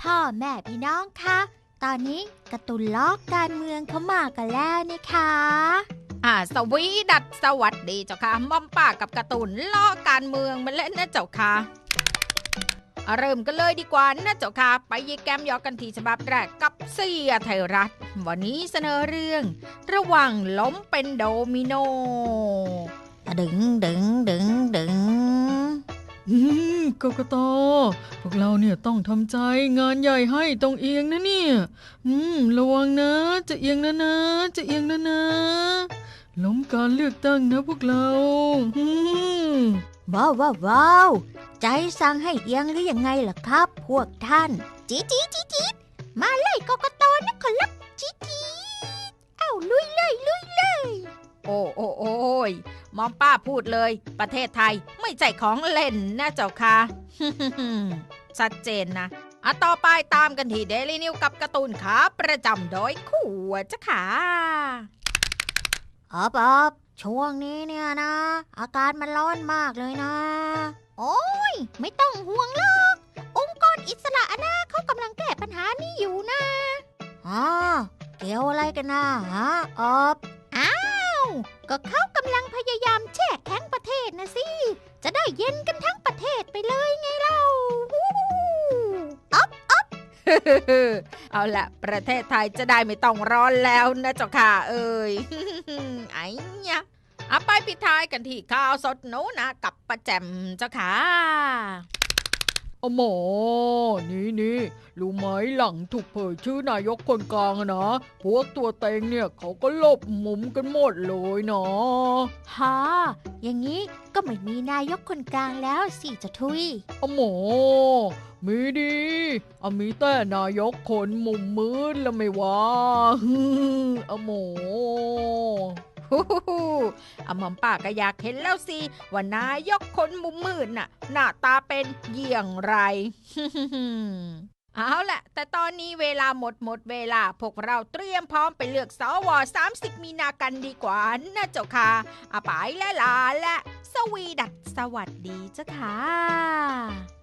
พ่อแม่พี่น้องคะ ตอนนี้การ์ตูนล้อกการเมืองเขามากันแล้วนะคะอ่าสวีดัดสวัสดีเจ้าค่ะม่อมป้ากับการ์ตูนล้อการเมืองมาเล่นนะเจ้าค่ะอะเริ่มกันเลยดีกว่านะเจ้าค่ะ ไปยีแกมยอกันทีฉบับแรกกับเสียไทยรัฐ วันนี้เสนอเรื่อง ระหว่างล้มเป็นโดมิโน ดึงดึงดึงดึงอืม กกตพวกเราเนี่ยต้องทำใจงานใหญ่ให้ต้องเอียงนะเนี่ย อืม ระวังนะ จะเอียงนะนะ จะเอียงนะนะ ล้มการเลือกตั้งนะพวกเราว้าวว้าวว้าวใจสั่งให้เอียงหรือยังไงล่ะครับ พวกท่าน จีจีจีจีดมาไล่กกตนะขอรับจีจี อ้โอ้โอ้ยมอมป้าพูดเลย ประเทศไทยไม่ใช่ของเล่นนะเจ้าค่ะชัดเจนนะอะต่อไปตามกันที่เดลี่นิวกับการ์ตูนขาประจำโดยคู่จ้ะค่ะอบอบช่วงนี้เนี่ยนะ อากาศมันร้อนมากเลยนะ โอ้ย ไม่ต้องห่วงหรอกองค์กรอิสระนะเขากำลังแก้ปัญหานี้อยู่นะอ๋อเกี่ยวอะไรกันนะฮะออบอ้า ก็เขากำลังพยายามแช่แข็งประเทศนะสิ จะได้เย็นกันทั้งประเทศไปเลยไงเราฮู้อ๊อบเอาละประเทศไทยจะได้ไม่ต้องร้อนแล้วนะเจ้าค่ะ เอ้ยไอ้ยะเอาไปปิดท้ายกันที่ข้าวสดหนูนะกับประแจมเจ้าค่ะ อาหมอ นี่นี่รู้ไหมหลังถูกเผยชื่อนายกคนกลางอะนะ พวกตัวเต็งเนี่ยเขาก็หลบมุมกันหมดเลยเนาะฮะอย่างนี้ก็ไม่มีนายกคนกลางแล้วสิจะทุยเอาหมอ มีดีเอามีแต่นายกคนมุมมืดละไม่วะเอาหมอฮู้ฮู้ฮู้ อามอมป้าก็อยากเห็นแล้วสิว่านายกคนมุมมืดน่ะ หน้าตาเป็นอย่างไรเอาละแต่ตอนนี้เวลาหมดหมดเวลา พวกเราเตรียมพร้อมไปเลือกสว30มีนากันดีกว่านะเจ้าค่ะอาไปและลาและ สวีดัตสวัสดีเจ้าค่ะ